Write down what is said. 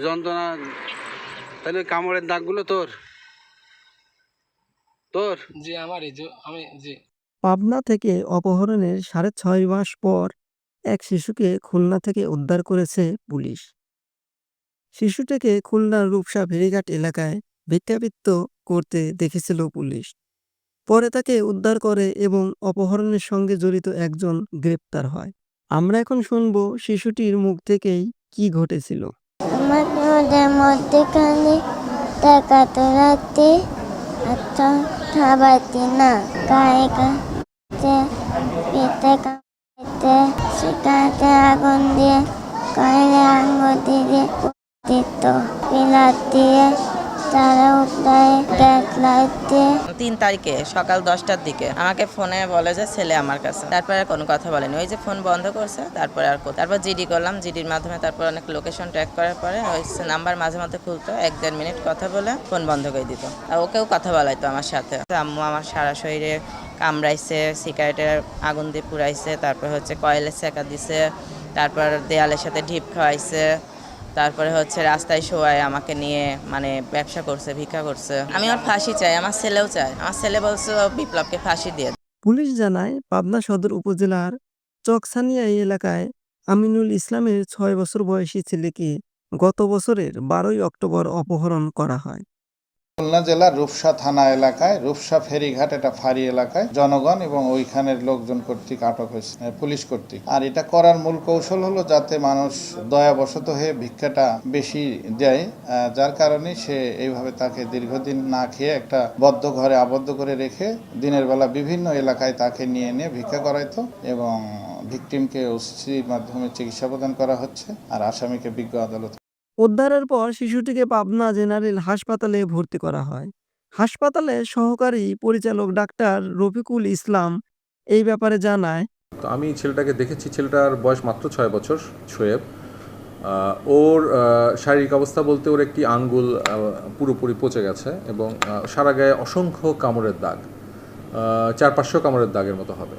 যন্ত্রণা তাহলে কামড়ের দাগগুলো তোর। তোর? জি আমারই যে আমি জি। পাবনা থেকে অপহরণের সাড়ে ছয় মাস পর এক শিশুকে খুলনা থেকে উদ্ধার করেছে পুলিশ। শিশুটিকে খুলনার রূপসা ফেরিঘাট এলাকায় ভিক্ষাবৃত্ত করতে দেখেছিল পুলিশ। পরে তাকে উদ্ধার করে এবং অপহরণের সঙ্গে জড়িত একজন গ্রেপ্তার হয়। আমরা এখন শুনব শিশুটির মুখ থেকেই কি ঘটেছিল। আমাকে ওদের মধ্যেখানে টাকা তোলাতে আচ্ছা খাবারটি না। গায়ে গাছে পেতে কাঁপতে শিকাতে আগুন দিয়ে কয়লে আঙুল দিয়ে দিত পিলার দিয়ে তারা তিন তারিখে, সকাল দশটার দিকে। আমাকে ফোনে বলে যে, ছেলে আমার কাছে। তারপরে আর কোনো কথা বলেনি। ওই যে ফোন বন্ধ করছে, তারপরে আর তারপর জিডি করলাম। জিডির মাধ্যমে তারপর অনেক লোকেশন ট্র্যাক করার পরে ওই নাম্বার মাঝে মধ্যে খুলতো, এক দেড় মিনিট কথা বলে ফোন বন্ধ করে দিত। আর ওকেও কথা বলাইতো আমার সাথে। আম্মু আমার সারা শরীরে কামড়াইছে, সিগারেটের আগুন দিয়ে পুড়াইছে, তারপর হচ্ছে কয়েলের সেকা দিছে, তারপর দেয়ালের সাথে ঢিপ খাওয়াইছে। তারপরে হচ্ছে রাস্তায় শোয়ায় আমাকে নিয়ে মানে ব্যবসা করছে, ভিক্ষা করছে। আমি আমার ফাঁসি চাই, আমার ছেলেও চাই আমার ছেলে বলছে বিপ্লবকে ফাঁসি দিয়ে পুলিশ জানায়, পাবনা সদর উপজেলার চকসানিয়া এলাকায় আমিনুল ইসলামের ছয় বছর বয়সী ছেলেকে গত বছরের বারোই অক্টোবর অপহরণ করা হয়। খুলনা জেলার রূপসা থানা এলাকায়, রূপসা ফেরিঘাট এটা ফাঁড়ি এলাকায়। জনগণ এবং ওইখানের লোকজন কর্তৃক আটক হয়েছে পুলিশ কর্তৃক। আর এটা করার মূল কৌশল হলো যাতে মানুষ দয়াবশত হয়ে ভিক্ষাটা বেশি দেয় যার কারণে সে এইভাবে তাকে দীর্ঘদিন না খেয়ে একটা বদ্ধ ঘরে আবদ্ধ করে রেখে দিনের বেলা বিভিন্ন এলাকায় তাকে নিয়ে নিয়ে ভিক্ষা করাইতো এবং ভিকটিমকে ওসির মাধ্যমে চিকিৎসা প্রদান করা হচ্ছে। আর আসামিকে বিজ্ঞ আদালত উদ্ধারের পর শিশুটিকে পাবনা জেনারেল হাসপাতালে ভর্তি করা হয়। হাসপাতালে সহকারী পরিচালক ডাক্তার রফিকুল ইসলাম এই ব্যাপারে জানায়, তো আমি ছেলেটাকে দেখেছি, ছেলেটার বয়স মাত্র ছয় বছর শোয়েব ওর শারীরিক অবস্থা বলতে ওর একটি আঙ্গুল পুরোপুরি পচে গেছে এবং সারা গায়ে অসংখ্য কামড়ের দাগ চার পাঁচশো কামড়ের দাগের মতো হবে।